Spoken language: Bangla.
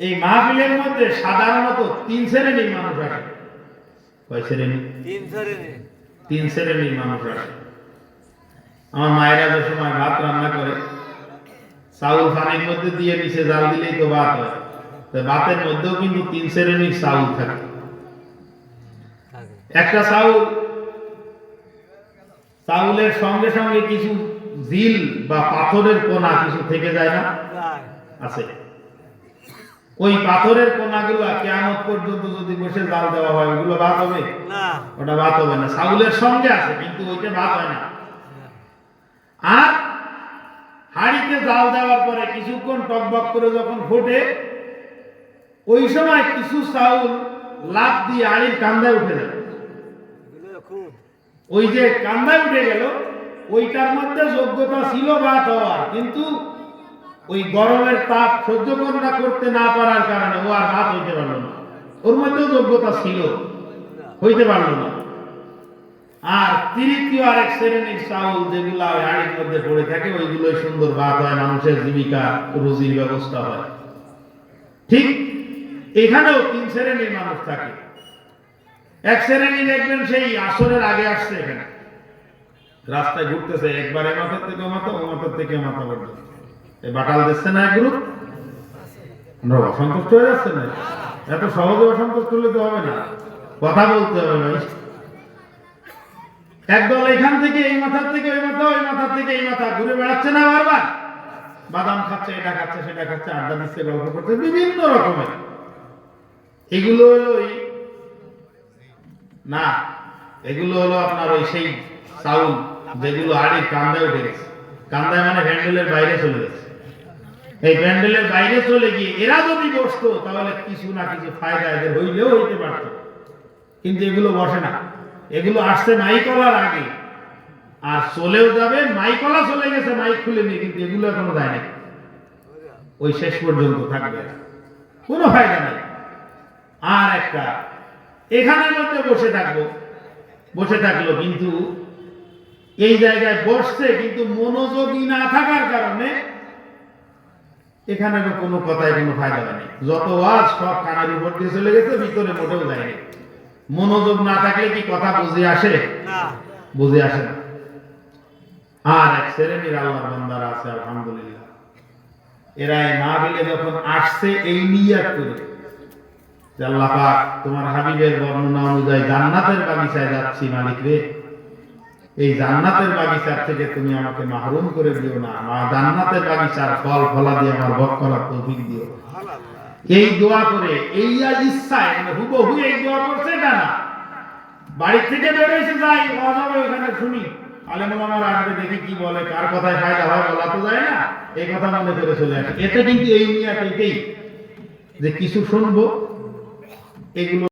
এই মাহফিলের মধ্যে সাধারণত তিন শ্রেণির মানুষ আসে। কয় শ্রেণি? তিন শ্রেণি। তিন শ্রেণির মানুষ আসে। আমার মায়েরা যে সময় ভাত রান্না করে চাউল পানির মধ্যে দিয়ে নিচে জাল দিলেই তো ভাত হয়। তো ভাতের মধ্যেও কিন্তু তিন শ্রেণির চাউল থাকে। থাকে একটা চাউল চাউলের সঙ্গে সঙ্গে কিছু জিল বা পাথরের কোনা কিছু থেকে যায় না? আছে। ওই পাথরের কোনাগুলো কেমন পর্যন্ত যদি বসে জাল দেওয়া হয় ওগুলো ভাত হবে? না। ওটা ভাত হবে না। চাউলের সঙ্গে আছে কিন্তু ওইটা ভাত হয় না। আর হাঁড়িতে জাল দেওয়ার পরে কিছুক্ষণ টকবক করে যখন ফোটে ওই সময় কিছু চাউল লাভ দিয়ে হাঁড়ির কান্দায় উঠে যায়। ওই যে কান্দায় উঠে গেল ওইটার মধ্যে যোগ্যতা ছিল ভাত হওয়ার কিন্তু ওই গরমের তাপ সহ্য করনা করতে না পারার কারণে ও আর ভাত হইতে পারল না। ওর মধ্যেও যোগ্যতা ছিল, হইতে পারল না। আর তৃতীয় আরেক শ্রেণির চাউল যেগুলো ওই হাড়ির মধ্যে পড়ে থাকে ওইগুলো সুন্দর ভাত হয় মানুষের জীবিকা, রুজির ব্যবস্থা হয়। ঠিক এখানেও তিন শ্রেণির মানুষ থাকে। এক শ্রেণি দেখবেন সেই আসরের আগে আসছে এখানে। রাস্তায় ঘুরতেছে, একবার এ মাথার থেকে মাথা, ও মাথার থেকে মাথা পর্যন্ত। বাটাল দিচ্ছে না এক গ্রুপ? অসন্তুষ্ট হয়ে যাচ্ছে না। এত সহজে অসন্তুষ্ট হলে তো হবে না। কথা বলতে হবে একদল এখান থেকে, এই মাথার থেকে, ওই মাথা, ওই মাথার থেকে, এই মাথা। ঘুরে বেড়াচ্ছে না বারবার? বাদাম খাচ্ছে, এটা খাচ্ছে, সেটা খাচ্ছে, আড্ডা দিচ্ছে, গল্প করছে, বিভিন্ন রকমের। এগুলো হলো ওই না, এগুলো হলো আপনার ওই সেই চাউল যেগুলো হাড়ির কান্দায় উঠে গেছে। কান্দায় মানে প্যান্ডেলের বাইরে চলে গেছে। এই প্যান্ডেলের বাইরে চলে গিয়ে এরা যদি বসতো, তাহলে কিছু না কিছু ফায়দা এদের হইলেও হইতে পারত। কিন্তু এগুলো বসে না। এগুলো আসছে মাইকলার আগে। আর চলেও যাবে মাইকলা চলে গেছে, মাইক খুলে নিয়ে, কিন্তু এগুলো এখনও যায় না ওই শেষ পর্যন্ত থাকবে। কোনো ফায়দা নেই। আর একটা, এখানের মধ্যে বসে থাকব। বসে থাকল কিন্তু এই জায়গায় বসছে, কিন্তু মনোযোগী না থাকার কারণে এখানে কোনো কথায় কোনো ফায়দা হয়নি যত ওয়াজ সব কানের উপর দিয়ে চলে গেছে ভিতরে মোটেও যায়নি। মনোযোগ না থাকলে কি কথা বুঝে আসে? বুঝে আসে না। আর এক শ্রেণির আল্লাহ বান্দারা আছে আলহামদুলিল্লাহ। এরা এই মাহফিলে যখন আসছে এই নিয়াত করে। যে আল্লাহ পাক তোমার হাবিবের বর্ণনা অনুযায়ী জান্নাতের বাগিচায় যাচ্ছি মালিক রে। এই জান্নাতের বাগিচার থেকে তুমি আমাকে মাহরুম করে দিও না আমার জান্নাতের বাগিচার ফল ফলা দিয়ে আমার ভোগ করার তৌফিক দিও। এই দোয়া করে এই আর ইচ্ছায় মানে হুবহু এই দোয়া করছে না। বাড়ির থেকে বেরোইছে যাই অভাবে ওখানে শুনি। আলেমার আসবে দেখি কি বলে কার কথায় ফায়দা হয় বলা তো যায় না। এই কথা মনে করে চলে আসে। এতে কিন্তু এই নিয়ে যে কিছু শুনব এগুলো